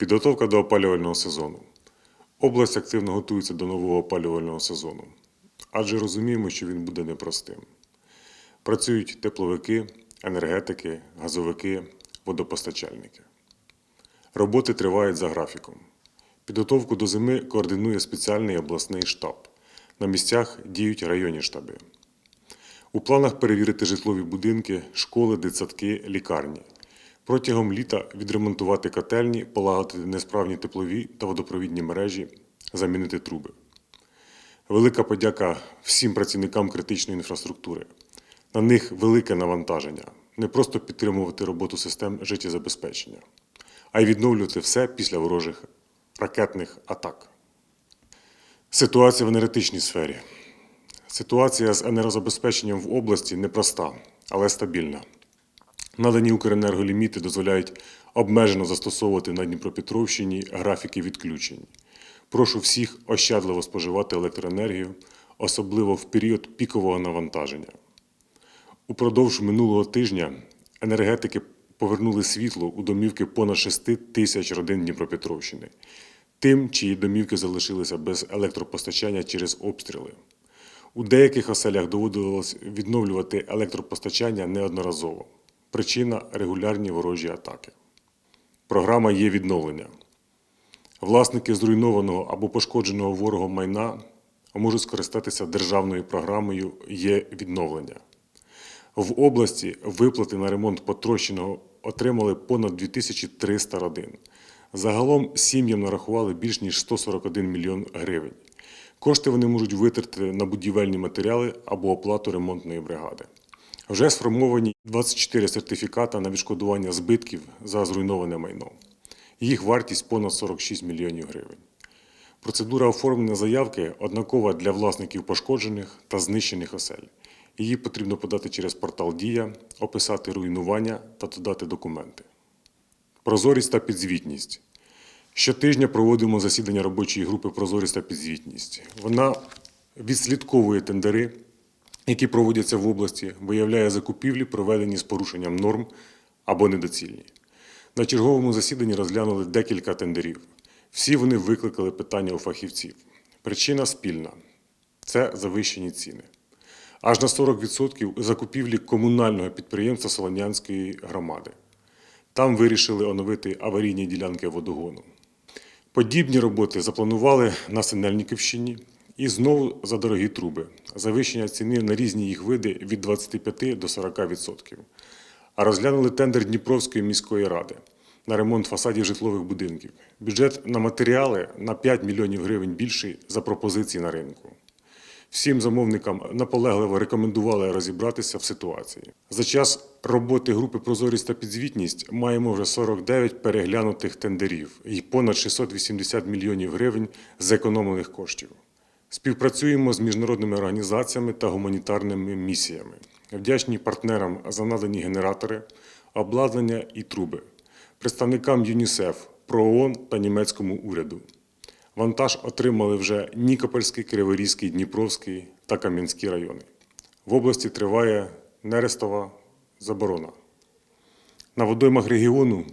Підготовка до опалювального сезону. Область активно готується до нового опалювального сезону, адже розуміємо, що він буде непростим. Працюють тепловики, енергетики, газовики, водопостачальники. Роботи тривають за графіком. Підготовку до зими координує спеціальний обласний штаб. На місцях діють районні штаби. У планах перевірити житлові будинки, школи, дитсадки, лікарні. Протягом літа відремонтувати котельні, полагодити несправні теплові та водопровідні мережі, замінити труби. Велика подяка всім працівникам критичної інфраструктури. На них велике навантаження не просто підтримувати роботу систем життєзабезпечення, а й відновлювати все після ворожих ракетних атак. Ситуація в енергетичній сфері. Ситуація з енергозабезпеченням в області непроста, але стабільна. Надані Укренерголіміти дозволяють обмежено застосовувати на Дніпропетровщині графіки відключень. Прошу всіх ощадливо споживати електроенергію, особливо в період пікового навантаження. Упродовж минулого тижня енергетики повернули світло у домівки понад 6 тисяч родин Дніпропетровщини, тим, чиї домівки залишилися без електропостачання через обстріли. У деяких оселях доводилось відновлювати електропостачання неодноразово. Причина регулярні ворожі атаки. Програма є відновлення. Власники зруйнованого або пошкодженого ворогом майна можуть скористатися державною програмою є відновлення. В області виплати на ремонт потрощеного отримали понад 2300 родин. Загалом сім'ям нарахували більш ніж 141 мільйон гривень. Кошти вони можуть витратити на будівельні матеріали або оплату ремонтної бригади. Вже сформовані 24 сертифіката на відшкодування збитків за зруйноване майно. Їх вартість понад 46 мільйонів гривень. Процедура оформлення заявки однакова для власників пошкоджених та знищених осель. Її потрібно подати через портал Дія, описати руйнування та додати документи. Прозорість та підзвітність. Щотижня проводимо засідання робочої групи Прозорість та підзвітність. Вона відслідковує тендери, які проводяться в області, виявляє закупівлі, проведені з порушенням норм або недоцільні. На черговому засіданні розглянули декілька тендерів. Всі вони викликали питання у фахівців. Причина спільна це завищені ціни. Аж на 40% закупівлі комунального підприємства Солонянської громади. Там вирішили оновити аварійні ділянки водогону. Подібні роботи запланували на Синельниківщині і знову за дорогі труби. Завищення ціни на різні їх види від 25 до 40%. А розглянули тендер Дніпровської міської ради на ремонт фасадів житлових будинків. Бюджет на матеріали на 5 мільйонів гривень більший за пропозиції на ринку. Всім замовникам наполегливо рекомендували розібратися в ситуації. За час роботи групи Прозорість та підзвітність маємо вже 49 переглянутих тендерів і понад 680 мільйонів гривень зекономлених коштів. Співпрацюємо з міжнародними організаціями та гуманітарними місіями. Вдячні партнерам за надані генератори, обладнання і труби, представникам ЮНІСЕФ, ПРООН та німецькому уряду. Вантаж отримали вже Нікопольський, Криворізький, Дніпровський та Кам'янський райони. В області триває нерестова заборона. На водоймах регіону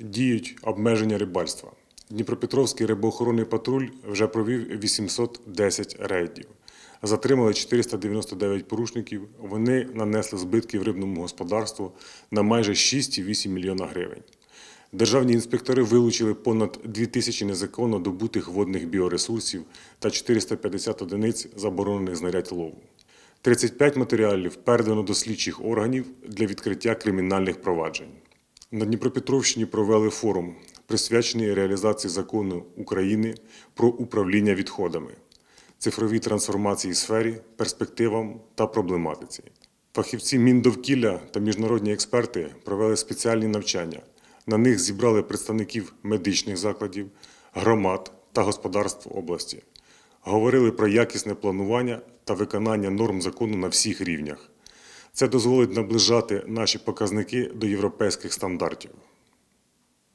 діють обмеження рибальства. Дніпропетровський рибоохоронний патруль вже провів 810 рейдів. Затримали 499 порушників. Вони нанесли збитків рибному господарству на майже 6,8 мільйона гривень. Державні інспектори вилучили понад 2 тисячі незаконно добутих водних біоресурсів та 450 одиниць заборонених знарядь лову. 35 матеріалів передано до слідчих органів для відкриття кримінальних проваджень. На Дніпропетровщині провели форум, присвячений реалізації закону України про управління відходами, цифровій трансформації сфері, перспективам та проблематиці. Фахівці Міндовкілля та міжнародні експерти провели спеціальні навчання. На них зібрали представників медичних закладів, громад та господарств області. Говорили про якісне планування та виконання норм закону на всіх рівнях. Це дозволить наближати наші показники до європейських стандартів.